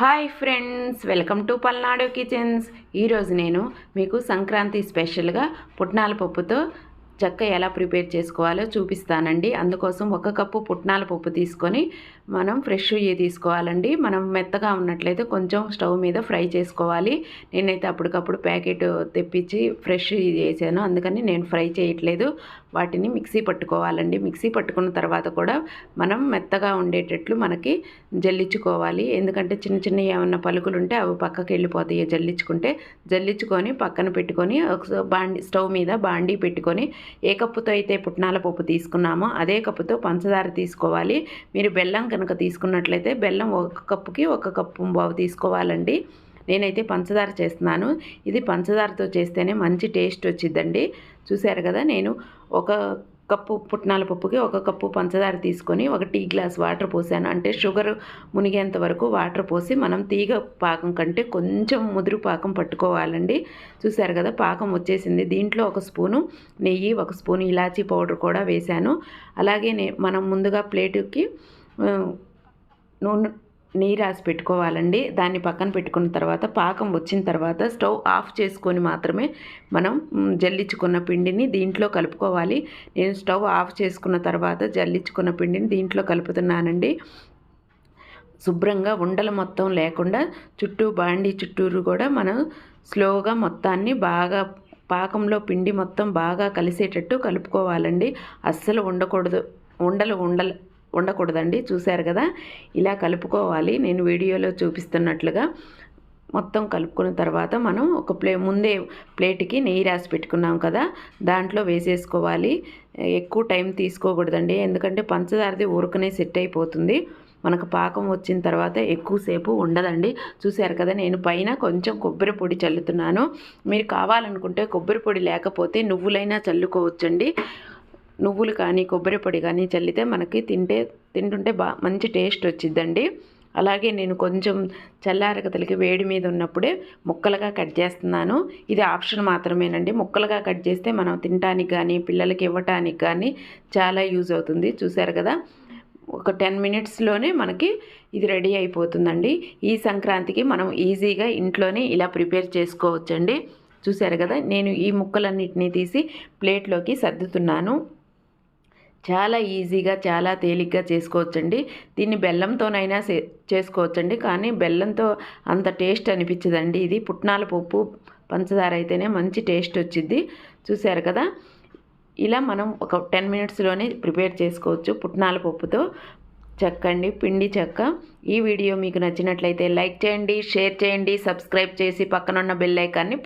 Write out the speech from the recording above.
Hi friends welcome to Palnadu kitchens. ఈరోజు నేను మీకు సంక్రాంతి స్పెషల్గా పుట్నాల పప్పుతో చెక్క ఎలా ప్రిపేర్ చేసుకోవాలో చూపిస్తానండి. అందుకోసం ఒక కప్పు పుట్నాల పప్పు తీసుకొని మనం ఫ్రెష్ ఇవి తీసుకోవాలండి. మనం మెత్తగా ఉన్నట్లయితే కొంచెం స్టవ్ మీద ఫ్రై చేసుకోవాలి. నేనైతే అప్పటికప్పుడు ప్యాకెట్ తెప్పించి ఫ్రెష్ ఇది చేశాను. అందుకని నేను ఫ్రై చేయట్లేదు. వాటిని మిక్సీ పట్టుకోవాలండి. మిక్సీ పట్టుకున్న తర్వాత కూడా మనం మెత్తగా ఉండేటట్లు మనకి జల్లించుకోవాలి. ఎందుకంటే చిన్న చిన్న ఏమన్నా పలుకులు ఉంటే అవి పక్కకి వెళ్ళిపోతాయి. జల్లించుకుంటే జల్లించుకొని పక్కన పెట్టుకొని ఒక బాండి స్టవ్ మీద బాండీ పెట్టుకొని ఏ కప్పుతో అయితే పుట్నాల పప్పు తీసుకున్నామో అదే కప్పుతో పంచదార తీసుకోవాలి. మీరు బెల్లం కనుక తీసుకున్నట్లయితే బెల్లం ఒక కప్పుకి ఒక కప్పు బావు తీసుకోవాలండి. నేనైతే పంచదార చేస్తున్నాను. ఇది పంచదారతో చేస్తేనే మంచి టేస్ట్ వచ్చిందండి చూశారు కదా నేను ఒక కప్పు పుట్నాల పప్పుకి ఒక కప్పు పంచదార తీసుకొని ఒక టీ గ్లాస్ వాటర్ పోసాను. అంటే షుగర్ మునిగేంత వరకు వాటర్ పోసి మనం తీగ పాకం కంటే కొంచెం ముదురు పాకం పట్టుకోవాలండి. చూసారు కదా పాకం వచ్చేసింది. దీంట్లో ఒక స్పూను నెయ్యి ఒక స్పూన్ ఇలాచీ పౌడర్ కూడా వేశాను. అలాగే మనం ముందుగా ప్లేటుకి నూనె నీరు రాసి పెట్టుకోవాలండి. దాన్ని పక్కన పెట్టుకున్న తర్వాత పాకం వచ్చిన తర్వాత స్టవ్ ఆఫ్ చేసుకొని మాత్రమే మనం జల్లించుకున్న పిండిని దీంట్లో కలుపుకోవాలి. నేను స్టవ్ ఆఫ్ చేసుకున్న తర్వాత జల్లించుకున్న పిండిని దీంట్లో కలుపుతున్నానండి. శుభ్రంగా ఉండలు మొత్తం లేకుండా చుట్టూ బాండి చుట్టూరు కూడా మనం స్లోగా మొత్తాన్ని బాగా పాకంలో పిండి మొత్తం బాగా కలిసేటట్టు కలుపుకోవాలండి. అస్సలు ఉండకూడదు. ఉండలు ఉండలు ఉండకూడదండి. చూశారు కదా? ఇలా కలుపుకోవాలి. నేను వీడియోలో చూపిస్తున్నట్లుగా మొత్తం కలుపుకున్న తర్వాత మనం ఒక ప్లే ముందే ప్లేట్కి నెయ్యి రాసి పెట్టుకున్నాం కదా? దాంట్లో వేసేసుకోవాలి. ఎక్కువ టైం తీసుకోకూడదండి. ఎందుకంటే పంచదారది ఊరకనే సెట్ అయిపోతుంది. మనకు పాకం వచ్చిన తర్వాత ఎక్కువసేపు ఉండదండి. చూశారు కదా? నేను పైన కొంచెం కొబ్బరి పొడి చల్లుతున్నాను. మీరు కావాలనుకుంటే కొబ్బరి పొడి లేకపోతే నువ్వులైనా చల్లుకోవచ్చండి. నువ్వులు కానీ కొబ్బరి పొడి కానీ చల్లితే మనకి తింటే తింటుంటే బా మంచి టేస్ట్ వచ్చిద్దండి. అలాగే నేను కొంచెం చల్లారగతలకి వేడి మీద ఉన్నప్పుడే ముక్కలుగా కట్ చేస్తున్నాను. ఇది ఆప్షన్ మాత్రమేనండి. ముక్కలుగా కట్ చేస్తే మనం తినటానికి కానీ పిల్లలకి ఇవ్వటానికి కానీ చాలా యూజ్ అవుతుంది. చూసారు కదా? ఒక టెన్ మినిట్స్లోనే మనకి ఇది రెడీ అయిపోతుందండి. ఈ సంక్రాంతికి మనం ఈజీగా ఇంట్లోనే ఇలా ప్రిపేర్ చేసుకోవచ్చండి. చూసారు కదా? నేను ఈ ముక్కలన్నిటినీ తీసి ప్లేట్లోకి సర్దుతున్నాను. చాలా ఈజీగా చాలా తేలిగ్గా చేసుకోవచ్చండి. దీన్ని బెల్లంతోనైనా చేసుకోవచ్చండి. కానీ బెల్లంతో అంత టేస్ట్ అనిపించదండి. ఇది పుట్నాల పప్పు పంచదార అయితేనే మంచి టేస్ట్ వచ్చింది చూశారు కదా? ఇలా మనం ఒక టెన్ మినిట్స్లోనే ప్రిపేర్ చేసుకోవచ్చు పుట్నాల పప్పుతో. చెక్కండి పిండి చెక్క. ఈ వీడియో మీకు నచ్చినట్లయితే లైక్ చేయండి షేర్ చేయండి సబ్స్క్రైబ్ చేసి పక్కనున్న బెల్ ఐకాన్ని